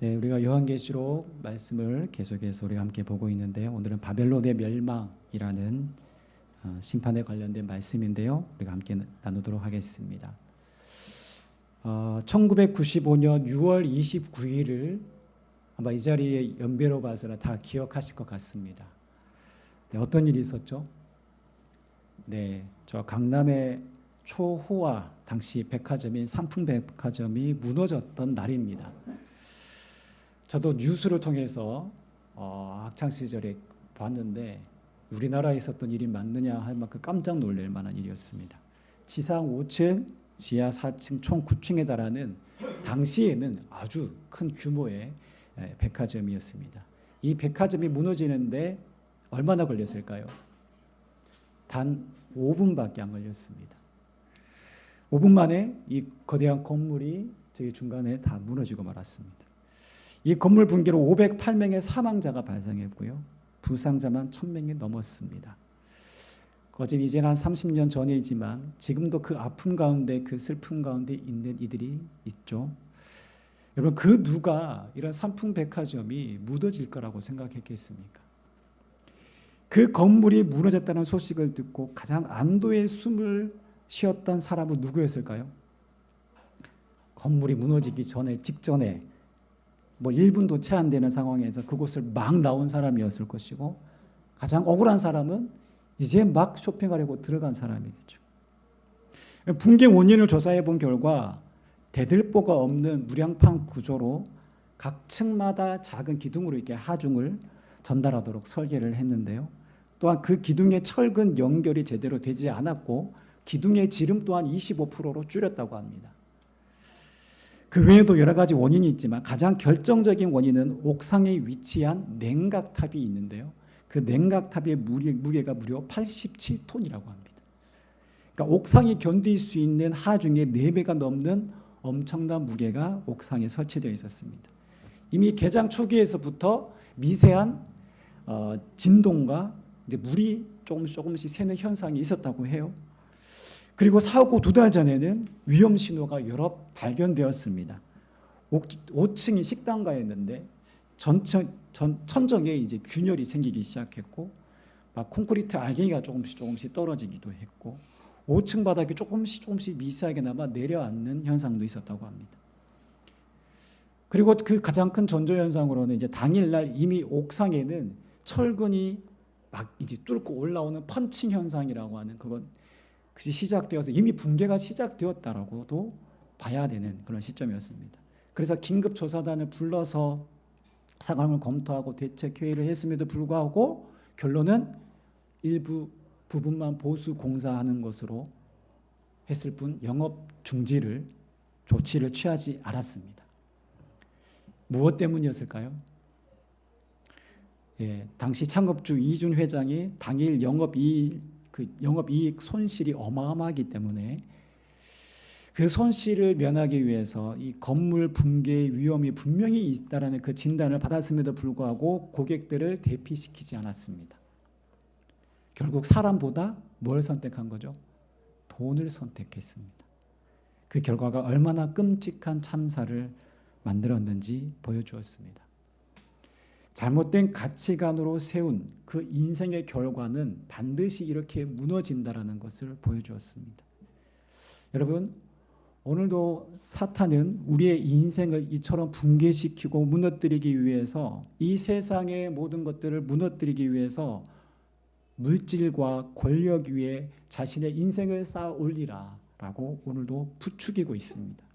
네, 우리가 요한계시록 말씀을 계속해서 우리가 함께 보고 있는데요. 오늘은 바벨론의 멸망이라는 어, 심판에 관련된 말씀인데요. 우리가 함께 나누도록 하겠습니다. 어, 1995년 6월 29일을 아마 이 자리에 연배로 봐서는 다 기억하실 것 같습니다. 네, 어떤 일이 있었죠? 네, 저 강남의 초호화 당시 백화점인 삼풍백화점이 무너졌던 날입니다. 저도 뉴스를 통해서 어, 학창 시절에 봤는데 우리나라에 있었던 일이 맞느냐 할 만큼 깜짝 놀랄 만한 일이었습니다. 지상 5층, 지하 4층 총 9층에 달하는 당시에는 아주 큰 규모의 예, 백화점이었습니다. 이 백화점이 무너지는데 얼마나 걸렸을까요? 단 5분밖에 안 걸렸습니다. 5분 만에 이 거대한 건물이 저기 중간에 다 무너지고 말았습니다. 이 건물 붕괴로 508명의 사망자가 발생했고요. 부상자만 1000명이 넘었습니다. 거진 이제 한 30년 전이지만 지금도 그 아픔 가운데 그 슬픔 가운데 있는 이들이 있죠. 여러분 그 누가 이런 삼풍 백화점이 무너질 거라고 생각했겠습니까? 그 건물이 무너졌다는 소식을 듣고 가장 안도의 숨을 쉬었던 사람은 누구였을까요? 건물이 무너지기 전에 직전에 뭐 1분도 채 안 되는 상황에서 그곳을 막 나온 사람이었을 것이고 가장 억울한 사람은 이제 막 쇼핑하려고 들어간 사람이겠죠. 붕괴 원인을 조사해 본 결과 대들보가 없는 무량판 구조로 각 층마다 작은 기둥으로 이렇게 하중을 전달하도록 설계를 했는데요. 또한 그 기둥의 철근 연결이 제대로 되지 않았고 기둥의 지름 또한 25%로 줄였다고 합니다. 그 외에도 여러 가지 원인이 있지만 가장 결정적인 원인은 옥상에 위치한 냉각탑이 있는데요. 그 냉각탑의 무게, 무게 가 무려 87톤이라고 합니다. 그러니까 옥상이 견딜 수 있는 하중의 4배가 넘는 엄청난 무게가 옥상에 설치되어 있었습니다. 이미 개장 초기에서부터 미세한 어, 진동과 물이 조금씩 조금씩 새는 현상이 있었다고 해요. 그리고 사고 두 달 전에는 위험 신호가 여러 발견되었습니다. 5층이 식당가였는데 전천, 전, 천정에 이제 균열이 생기기 시작했고 막 콘크리트 알갱이가 조금씩 조금씩 떨어지기도 했고 5층 바닥이 조금씩 조금씩 미세하게나마 내려앉는 현상도 있었다고 합니다. 그리고 그 가장 큰 전조 현상으로는 이제 당일날 이미 옥상에는 철근이 막 이제 뚫고 올라오는 펀칭 현상이라고 하는 그건 시작되어서 이미 붕괴가 시작되었다라고도 봐야 되는 그런 시점이었습니다. 그래서 긴급 조사단을 불러서 상황을 검토하고 대책 회의를 했음에도 불구하고 결론은 일부 부분만 보수 공사하는 것으로 했을 뿐 영업 중지를 조치를 취하지 않았습니다. 무엇 때문이었을까요? 예, 당시 창업주 이준 회장이 당일 영업 이익 그 영업 이익 손실이 어마어마하기 때문에 그 손실을 면하기 위해서 이 건물 붕괴 위험이 분명히 있다라는 그 진단을 받았음에도 불구하고 고객들을 대피시키지 않았습니다. 결국 사람보다 뭘 선택한 거죠? 돈을 선택했습니다. 그 결과가 얼마나 끔찍한 참사를 만들었는지 보여주었습니다. 잘못된 가치관으로 세운 그 인생의 결과는 반드시 이렇게 무너진다라는 것을 보여주었습니다. 여러분, 오늘도 사탄은 우리의 인생을 이처럼 붕괴시키고 무너뜨리기 위해서 이 세상의 모든 것들을 무너뜨리기 위해서 물질과 권력 위에 자신의 인생을 쌓아 올리라라고 오늘도 부추기고 있습니다.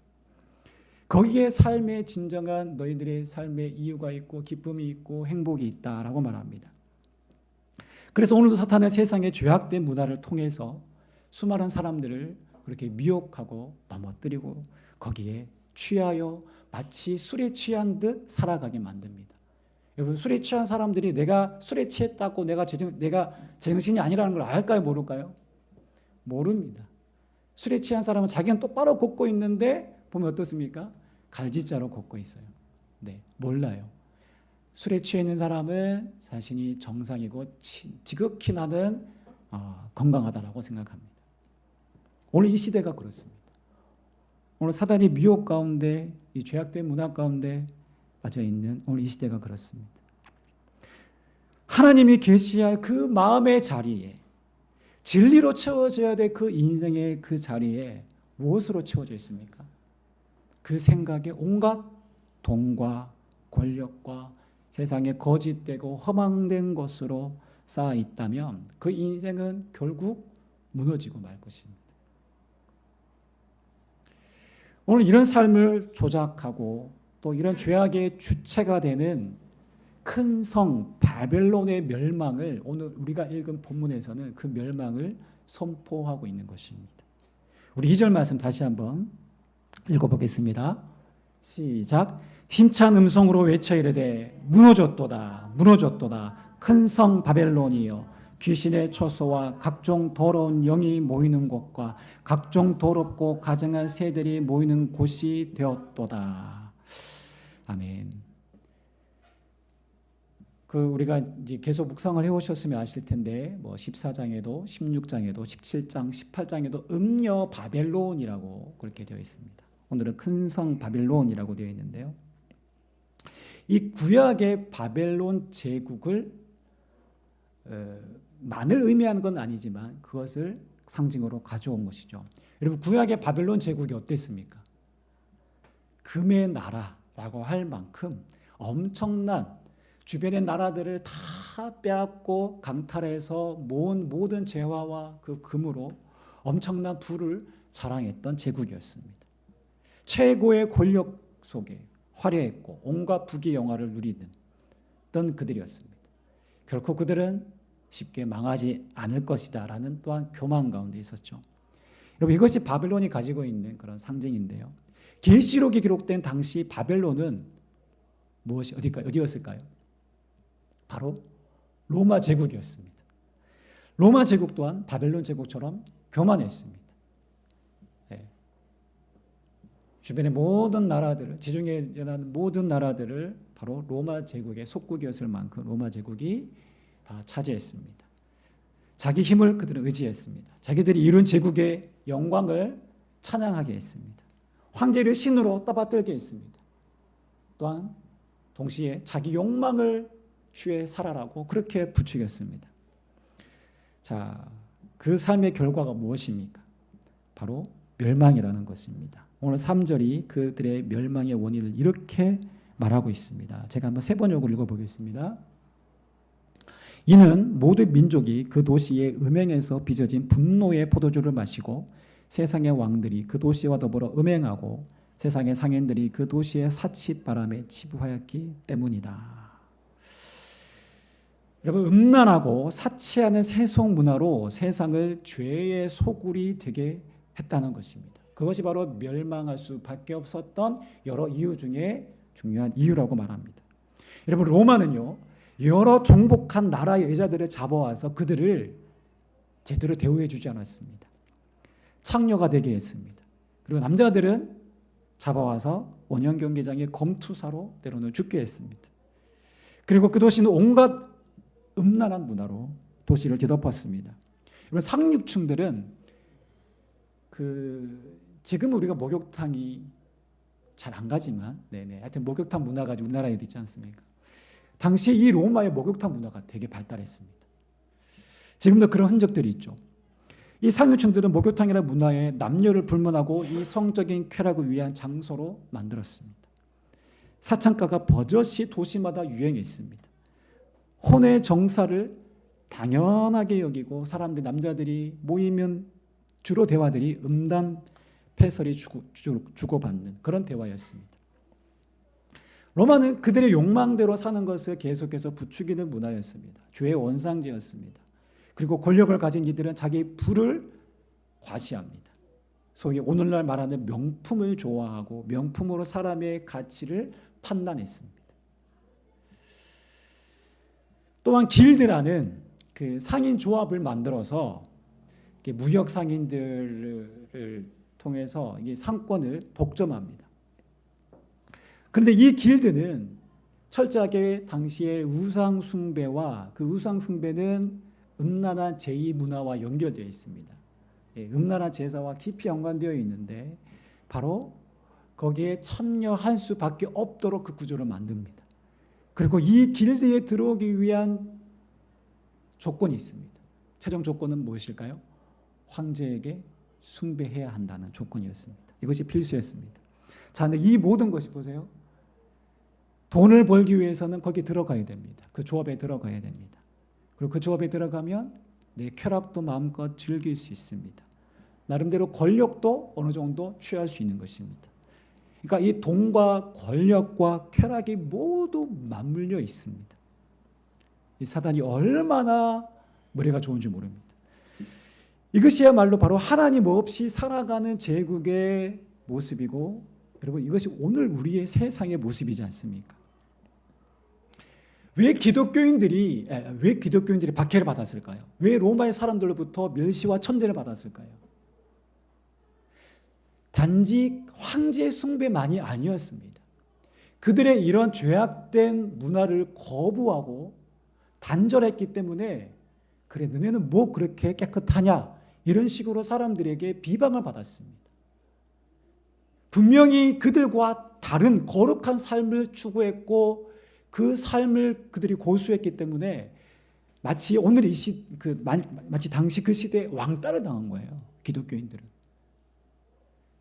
거기에 삶의 진정한 너희들의 삶의 이유가 있고 기쁨이 있고 행복이 있다라고 말합니다. 그래서 오늘도 사탄은 세상의 죄악된 문화를 통해서 수많은 사람들을 그렇게 미혹하고 넘어뜨리고 거기에 취하여 마치 술에 취한 듯 살아가게 만듭니다. 여러분 술에 취한 사람들이 내가 술에 취했다고 내가 제정, 내가 제정신이 아니라는 걸 알까요 모를까요? 모릅니다. 술에 취한 사람은 자기는 똑바로 걷고 있는데 보면 어떻습니까? 갈지자로 걷고 있어요. 네, 몰라요. 술에 취해 있는 사람은 자신이 정상이고 지극히 나는 어, 건강하다라고 생각합니다. 오늘 이 시대가 그렇습니다. 오늘 사단이 미혹 가운데 이 죄악된 문화 가운데 빠져 있는 오늘 이 시대가 그렇습니다. 하나님이 계시할 그 마음의 자리에 진리로 채워져야 될 그 인생의 그 자리에 무엇으로 채워져 있습니까? 그 생각에 온갖 돈과 권력과 세상에 거짓되고 허망된 것으로 쌓아 있다면 그 인생은 결국 무너지고 말 것입니다. 오늘 이런 삶을 조작하고 또 이런 죄악의 주체가 되는 큰 성 바벨론의 멸망을 오늘 우리가 읽은 본문에서는 그 멸망을 선포하고 있는 것입니다. 우리 2절 말씀 다시 한번 읽어보겠습니다. 시작. 힘찬 음성으로 외쳐 이르되 무너졌도다 무너졌도다 큰 성 바벨론이여 귀신의 처소와 각종 더러운 영이 모이는 곳과 각종 더럽고 가증한 새들이 모이는 곳이 되었도다. 아멘. 그 우리가 이제 계속 묵상을 해 오셨으면 아실 텐데 뭐 14장에도 16장에도 17장 18장에도 음녀 바벨론이라고 그렇게 되어 있습니다. 오늘은 큰 성 바벨론이라고 되어 있는데요. 이 구약의 바벨론 제국을 어, 만을 의미하는 건 아니지만 그것을 상징으로 가져온 것이죠. 여러분 구약의 바벨론 제국이 어땠습니까? 금의 나라라고 할 만큼 엄청난 주변의 나라들을 다 빼앗고 강탈해서 모은 모든 재화와 그 금으로 엄청난 부를 자랑했던 제국이었습니다. 최고의 권력 속에 화려했고 온갖 부귀 영화를 누리던 그들이었습니다. 결코 그들은 쉽게 망하지 않을 것이다라는 또한 교만 가운데 있었죠. 여러분 이것이 바벨론이 가지고 있는 그런 상징인데요. 계시록이 기록된 당시 바벨론은 무엇이 어디까 어디였을까요? 바로 로마 제국이었습니다. 로마 제국 또한 바벨론 제국처럼 교만했습니다. 네. 주변의 모든 나라들을 지중해 연한 모든 나라들을 바로 로마 제국의 속국이었을 만큼 로마 제국이 다 차지했습니다. 자기 힘을 그들은 의지했습니다. 자기들이 이룬 제국의 영광을 찬양하게 했습니다. 황제를 신으로 떠받들게 했습니다. 또한 동시에 자기 욕망을 주의 살아라고 그렇게 부추겼습니다. 자, 그 삶의 결과가 무엇입니까? 바로 멸망이라는 것입니다. 오늘 3절이 그들의 멸망의 원인을 이렇게 말하고 있습니다. 제가 한번 세 번역을 읽어보겠습니다. 이는 모든 민족이 그 도시의 음행에서 빚어진 분노의 포도주를 마시고 세상의 왕들이 그 도시와 더불어 음행하고 세상의 상인들이 그 도시의 사치 바람에 치부하였기 때문이다. 여러분 음란하고 사치하는 세속 문화로 세상을 죄의 소굴이 되게 했다는 것입니다. 그것이 바로 멸망할 수밖에 없었던 여러 이유 중에 중요한 이유라고 말합니다. 여러분 로마는요 여러 정복한 나라의 여자들을 잡아와서 그들을 제대로 대우해 주지 않았습니다. 창녀가 되게 했습니다. 그리고 남자들은 잡아와서 원형 경기장의 검투사로 때로는 죽게 했습니다. 그리고 그 도시는 온갖 음란한 문화로 도시를 뒤덮었습니다. 여러분 상류층들은 그 지금 우리가 목욕탕이 잘 안 가지만 네네 하여튼 목욕탕 문화가 우리나라에 있지 않습니까? 당시 이 로마의 목욕탕 문화가 되게 발달했습니다. 지금도 그런 흔적들이 있죠. 이 상류층들은 목욕탕이라는 문화에 남녀를 불문하고 이 성적인 쾌락을 위한 장소로 만들었습니다. 사창가가 버젓이 도시마다 유행했습니다. 혼의 정사를 당연하게 여기고 사람들 남자들이 모이면 주로 대화들이 음담 패설이 주고, 주고받는 그런 대화였습니다. 로마는 그들의 욕망대로 사는 것을 계속해서 부추기는 문화였습니다. 죄의 원상지였습니다. 그리고 권력을 가진 이들은 자기 부를 과시합니다. 소위 오늘날 말하는 명품을 좋아하고 명품으로 사람의 가치를 판단했습니다. 또한 길드라는 그 상인 조합을 만들어서 무역 상인들을 통해서 상권을 독점합니다. 그런데 이 길드는 철저하게 당시의 우상 숭배와 그 우상 숭배는 음란한 제의 문화와 연결되어 있습니다. 예, 음란한 제사와 깊이 연관되어 있는데 바로 거기에 참여할 수밖에 없도록 그 구조를 만듭니다. 그리고 이 길드에 들어오기 위한 조건이 있습니다. 최종 조건은 무엇일까요? 황제에게 숭배해야 한다는 조건이었습니다. 이것이 필수였습니다. 자, 근데 이 모든 것이 보세요. 돈을 벌기 위해서는 거기 들어가야 됩니다. 그 조합에 들어가야 됩니다. 그리고 그 조합에 들어가면 내 쾌락도 마음껏 즐길 수 있습니다. 나름대로 권력도 어느 정도 취할 수 있는 것입니다. 그러니까 이 돈과 권력과 쾌락이 모두 맞물려 있습니다. 이 사단이 얼마나 머리가 좋은지 모릅니다. 이것이야말로 바로 하나님 없이 살아가는 제국의 모습이고 여러분 이것이 오늘 우리의 세상의 모습이지 않습니까? 왜 기독교인들이 에, 왜 기독교인들이 박해를 받았을까요? 왜 로마의 사람들로부터 멸시와 천대를 받았을까요? 단지 황제 숭배만이 아니었습니다. 그들의 이런 죄악된 문화를 거부하고 단절했기 때문에 그래 너네는 뭐 그렇게 깨끗하냐 이런 식으로 사람들에게 비방을 받았습니다. 분명히 그들과 다른 거룩한 삶을 추구했고 그 삶을 그들이 고수했기 때문에 마치 오늘 이 시 그 마치 당시 그 시대에 왕따를 당한 거예요. 기독교인들은.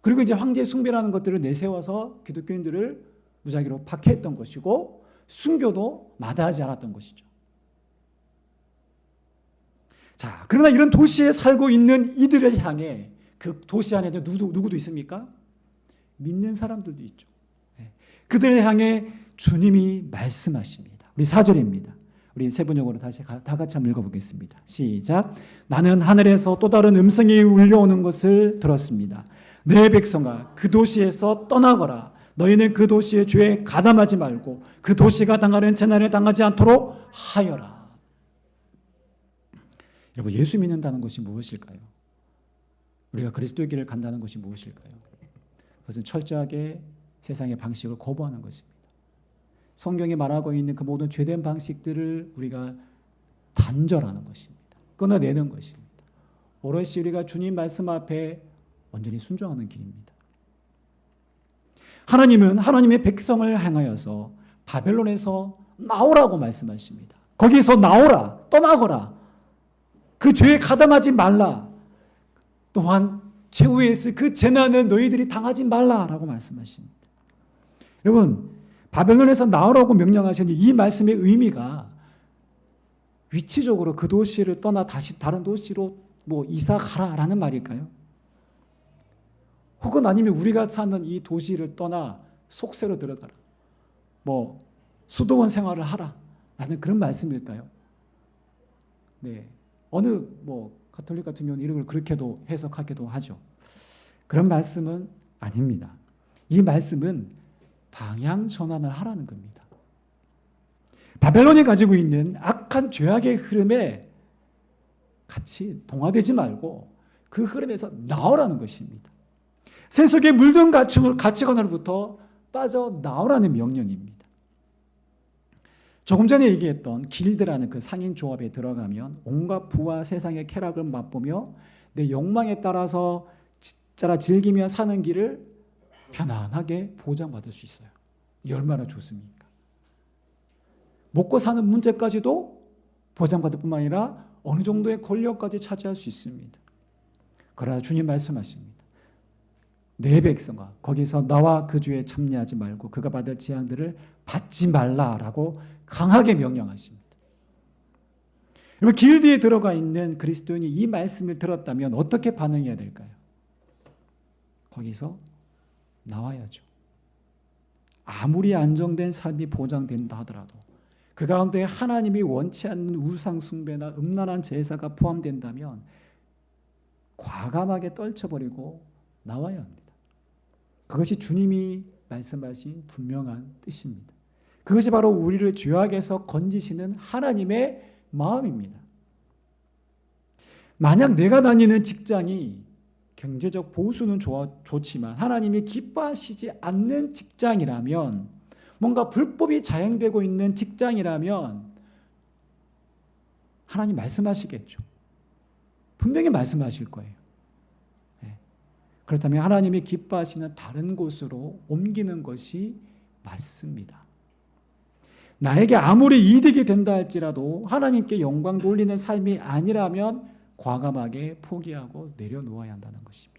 그리고 이제 황제 숭배라는 것들을 내세워서 기독교인들을 무작위로 박해했던 것이고 순교도 마다하지 않았던 것이죠. 자, 그러나 이런 도시에 살고 있는 이들을 향해 그 도시 안에 누구, 누구도 있습니까? 믿는 사람들도 있죠. 네. 그들을 향해 주님이 말씀하십니다. 우리 4절입니다. 우리 세번역으로 다시 다 같이 한번 읽어보겠습니다. 시작. 나는 하늘에서 또 다른 음성이 울려오는 것을 들었습니다. 내 백성아, 그 도시에서 떠나거라. 너희는 그 도시의 죄에 가담하지 말고 그 도시가 당하는 재난을 당하지 않도록 하여라. 여러분 예수 믿는다는 것이 무엇일까요? 우리가 그리스도의 길을 간다는 것이 무엇일까요? 그것은 철저하게 세상의 방식을 거부하는 것입니다. 성경이 말하고 있는 그 모든 죄된 방식들을 우리가 단절하는 것입니다. 끊어내는 것입니다. 오롯이 우리가 주님 말씀 앞에 완전히 순종하는 길입니다. 하나님은 하나님의 백성을 향하여서 바벨론에서 나오라고 말씀하십니다. 거기서 나오라, 떠나거라. 그 죄에 가담하지 말라. 또한 최후에 있을 그 재난은 너희들이 당하지 말라라고 말씀하십니다. 여러분, 바벨론에서 나오라고 명령하신 이 말씀의 의미가 위치적으로 그 도시를 떠나 다시 다른 도시로 뭐 이사 가라라는 말일까요? 혹은 아니면 우리가 사는 이 도시를 떠나 속세로 들어가라. 뭐 수도원 생활을 하라. 라는 그런 말씀일까요? 네. 어느 뭐 가톨릭 같은 경우는 이런 걸 그렇게도 해석하기도 하죠. 그런 말씀은 아닙니다. 이 말씀은 방향 전환을 하라는 겁니다. 바벨론이 가지고 있는 악한 죄악의 흐름에 같이 동화되지 말고 그 흐름에서 나오라는 것입니다. 세속에 물든 가치관으로부터 빠져 나오라는 명령입니다. 조금 전에 얘기했던 길드라는 그 상인 조합에 들어가면 온갖 부와 세상의 쾌락을 맛보며 내 욕망에 따라서 따라 즐기며 사는 길을 편안하게 보장받을 수 있어요. 이 얼마나 좋습니까? 먹고 사는 문제까지도 보장받을 뿐만 아니라 어느 정도의 권력까지 차지할 수 있습니다. 그러나 주님 말씀하십니다. 내 백성아 거기서 나와 그 주에 참여하지 말고 그가 받을 재앙들을 받지 말라라고 강하게 명령하십니다. 여러분 길드에 들어가 있는 그리스도인이 이 말씀을 들었다면 어떻게 반응해야 될까요? 거기서 나와야죠. 아무리 안정된 삶이 보장된다 하더라도 그 가운데 하나님이 원치 않는 우상 숭배나 음란한 제사가 포함된다면 과감하게 떨쳐버리고 나와야 합니다. 그것이 주님이 말씀하신 분명한 뜻입니다. 그것이 바로 우리를 죄악에서 건지시는 하나님의 마음입니다. 만약 내가 다니는 직장이 경제적 보수는 좋아, 좋지만 하나님이 기뻐하시지 않는 직장이라면 뭔가 불법이 자행되고 있는 직장이라면 하나님 말씀하시겠죠. 분명히 말씀하실 거예요. 그렇다면 하나님이 기뻐하시는 다른 곳으로 옮기는 것이 맞습니다. 나에게 아무리 이득이 된다 할지라도 하나님께 영광 돌리는 삶이 아니라면 과감하게 포기하고 내려놓아야 한다는 것입니다.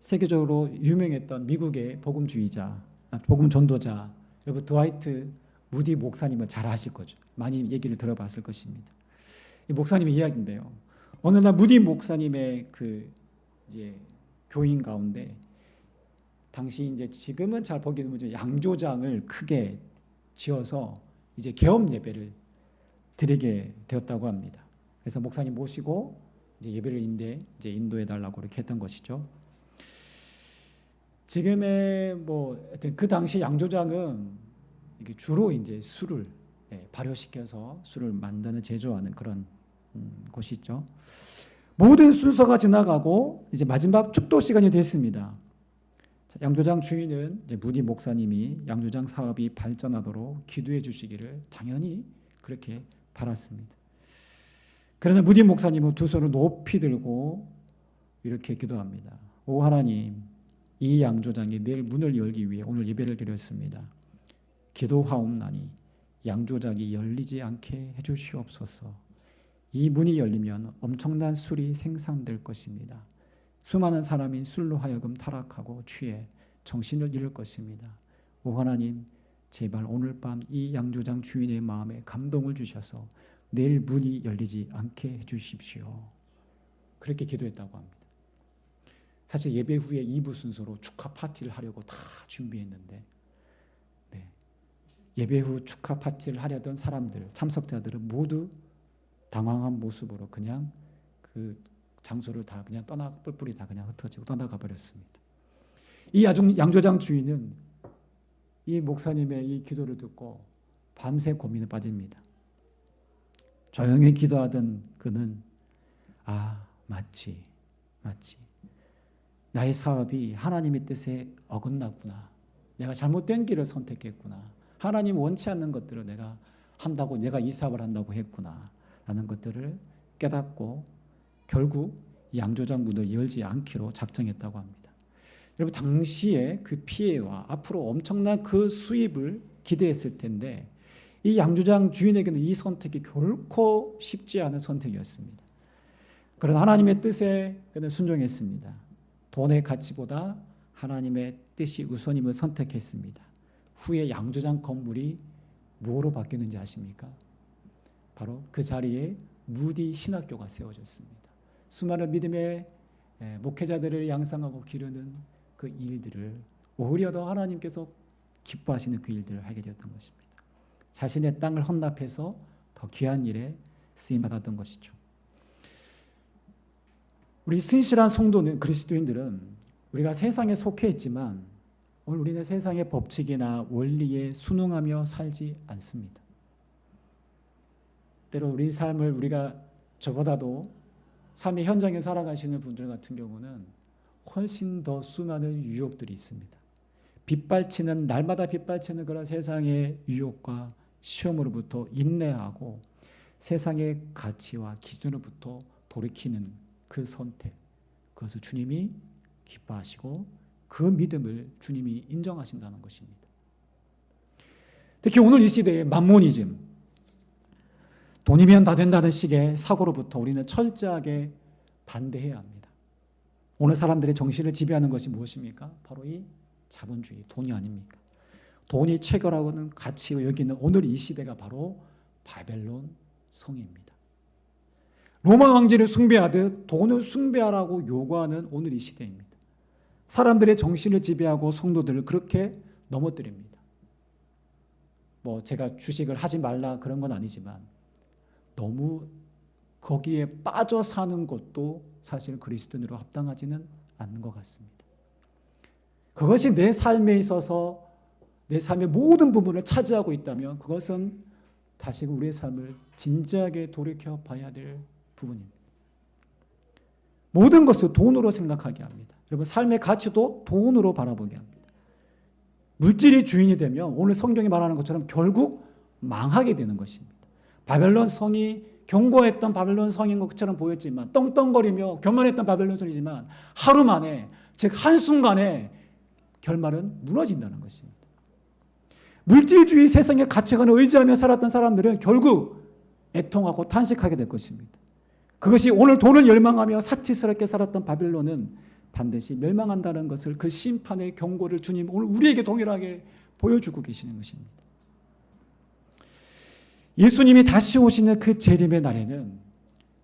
세계적으로 유명했던 미국의 복음주의자, 아, 복음 전도자 여러분 드와이트 무디 목사님은 잘 아실 거죠. 많이 얘기를 들어봤을 것입니다. 이 목사님의 이야기인데요. 어느 날 무디 목사님의 그 이제 교인 가운데 당시 이제 지금은 잘 보기 드문 양조장을 크게 지어서 이제 개업 예배를 드리게 되었다고 합니다. 그래서 목사님 모시고 이제 예배를 인대 이제 인도해 달라고 이렇게 했던 것이죠. 지금의 뭐 하여튼 그 당시 양조장은 주로 이제 술을 예, 발효시켜서 술을 만드는 제조하는 그런 음, 곳이죠. 모든 순서가 지나가고 이제 마지막 축도 시간이 됐습니다. 자, 양조장 주인은 무디 목사님이 양조장 사업이 발전하도록 기도해 주시기를 당연히 그렇게 바랐습니다. 그러나 무디 목사님은 두 손을 높이 들고 이렇게 기도합니다. 오 하나님, 이 양조장이 내일 문을 열기 위해 오늘 예배를 드렸습니다. 기도하옵나니 양조장이 열리지 않게 해주시옵소서. 이 문이 열리면 엄청난 술이 생산될 것입니다. 수많은 사람이 술로 하여금 타락하고 취해 정신을 잃을 것입니다. 오 하나님, 제발 오늘 밤 이 양조장 주인의 마음에 감동을 주셔서 내일 문이 열리지 않게 해주십시오. 그렇게 기도했다고 합니다. 사실 예배 후에 2부 순서로 축하 파티를 하려고 다 준비했는데 네. 예배 후 축하 파티를 하려던 사람들, 참석자들은 모두 당황한 모습으로 그냥 그 장소를 다 그냥 떠나 뿔뿔이 다 그냥 흩어지고 떠나가 버렸습니다. 이 양조장 주인은 이 목사님의 이 기도를 듣고 밤새 고민에 빠집니다. 조용히 기도하던 그는 아 맞지 맞지 나의 사업이 하나님의 뜻에 어긋나구나 내가 잘못된 길을 선택했구나 하나님 원치 않는 것들을 내가 한다고 내가 이 사업을 한다고 했구나 라는 것들을 깨닫고 결국 양조장 문을 열지 않기로 작정했다고 합니다. 여러분 당시에 그 피해와 앞으로 엄청난 그 수입을 기대했을 텐데 이 양조장 주인에게는 이 선택이 결코 쉽지 않은 선택이었습니다. 그러나 하나님의 뜻에 그는 순종했습니다. 돈의 가치보다 하나님의 뜻이 우선임을 선택했습니다. 후에 양조장 건물이 무엇으로 바뀌었는지 아십니까? 바로 그 자리에 무디 신학교가 세워졌습니다. 수많은 믿음의 목회자들을 양성하고 기르는 그 일들을 오히려 더 하나님께서 기뻐하시는 그 일들을 하게 되었던 것입니다. 자신의 땅을 헌납해서 더 귀한 일에 쓰임 받았던 것이죠. 우리 신실한 성도는 그리스도인들은 우리가 세상에 속해 있지만 오늘 우리는 세상의 법칙이나 원리에 순응하며 살지 않습니다. 때로 우리 삶을 우리가 저보다도 삶의 현장에 살아가시는 분들 같은 경우는 훨씬 더 수많은 유혹들이 있습니다. 빗발치는 날마다 빗발치는 그런 세상의 유혹과 시험으로부터 인내하고 세상의 가치와 기준으로부터 돌이키는 그 선택 그것을 주님이 기뻐하시고 그 믿음을 주님이 인정하신다는 것입니다. 특히 오늘 이 시대의 만모니즘 돈이면 다 된다는 식의 사고로부터 우리는 철저하게 반대해야 합니다. 오늘 사람들의 정신을 지배하는 것이 무엇입니까? 바로 이 자본주의, 돈이 아닙니까? 돈이 체결하고는 가치로 여기는 오늘 이 시대가 바로 바벨론 성입니다. 로마 왕제를 숭배하듯 돈을 숭배하라고 요구하는 오늘 이 시대입니다. 사람들의 정신을 지배하고 성도들을 그렇게 넘어뜨립니다. 뭐 제가 주식을 하지 말라 그런 건 아니지만 너무 거기에 빠져 사는 것도 사실 그리스도인으로 합당하지는 않는 것 같습니다. 그것이 내 삶에 있어서 내 삶의 모든 부분을 차지하고 있다면 그것은 다시 우리의 삶을 진지하게 돌이켜 봐야 될 부분입니다. 모든 것을 돈으로 생각하게 합니다. 여러분 삶의 가치도 돈으로 바라보게 합니다. 물질이 주인이 되면 오늘 성경이 말하는 것처럼 결국 망하게 되는 것입니다. 바벨론 성이 견고했던 바벨론 성인 것처럼 보였지만 떵떵거리며 교만했던 바벨론 성이지만 하루 만에 즉 한순간에 결말은 무너진다는 것입니다. 물질주의 세상의 가치관을 의지하며 살았던 사람들은 결국 애통하고 탄식하게 될 것입니다. 그것이 오늘 돈을 열망하며 사치스럽게 살았던 바빌론은 반드시 멸망한다는 것을 그 심판의 경고를 주님 오늘 우리에게 동일하게 보여주고 계시는 것입니다. 예수님이 다시 오시는 그 재림의 날에는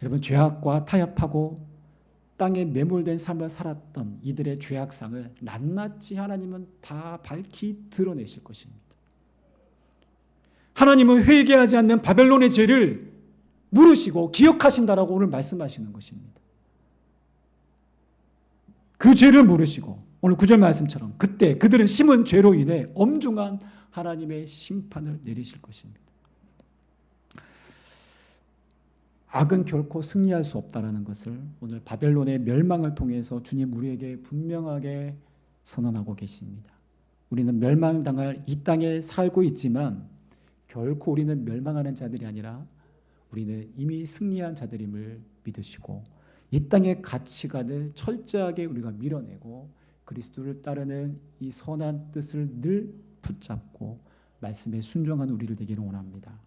여러분 죄악과 타협하고 땅에 매몰된 삶을 살았던 이들의 죄악상을 낱낱이 하나님은 다 밝히 드러내실 것입니다. 하나님은 회개하지 않는 바벨론의 죄를 물으시고 기억하신다라고 오늘 말씀하시는 것입니다. 그 죄를 물으시고 오늘 구절 말씀처럼 그때 그들은 심은 죄로 인해 엄중한 하나님의 심판을 내리실 것입니다. 악은 결코 승리할 수 없다라는 것을 오늘 바벨론의 멸망을 통해서 주님 우리에게 분명하게 선언하고 계십니다. 우리는 멸망당할 이 땅에 살고 있지만 결코 우리는 멸망하는 자들이 아니라 우리는 이미 승리한 자들임을 믿으시고 이 땅의 가치관을 철저하게 우리가 밀어내고 그리스도를 따르는 이 선한 뜻을 늘 붙잡고 말씀에 순종한 우리를 되기를 원합니다.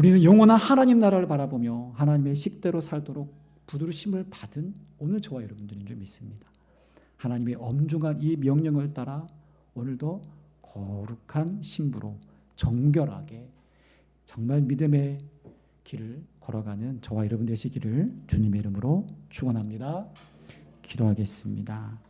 우리는 영원한 하나님 나라를 바라보며 하나님의 식대로 살도록 부드러심을 받은 오늘 저와 여러분들인 줄 믿습니다. 하나님의 엄중한 이 명령을 따라 오늘도 거룩한 신부로 정결하게 정말 믿음의 길을 걸어가는 저와 여러분 되시기를 주님의 이름으로 축원합니다. 기도하겠습니다.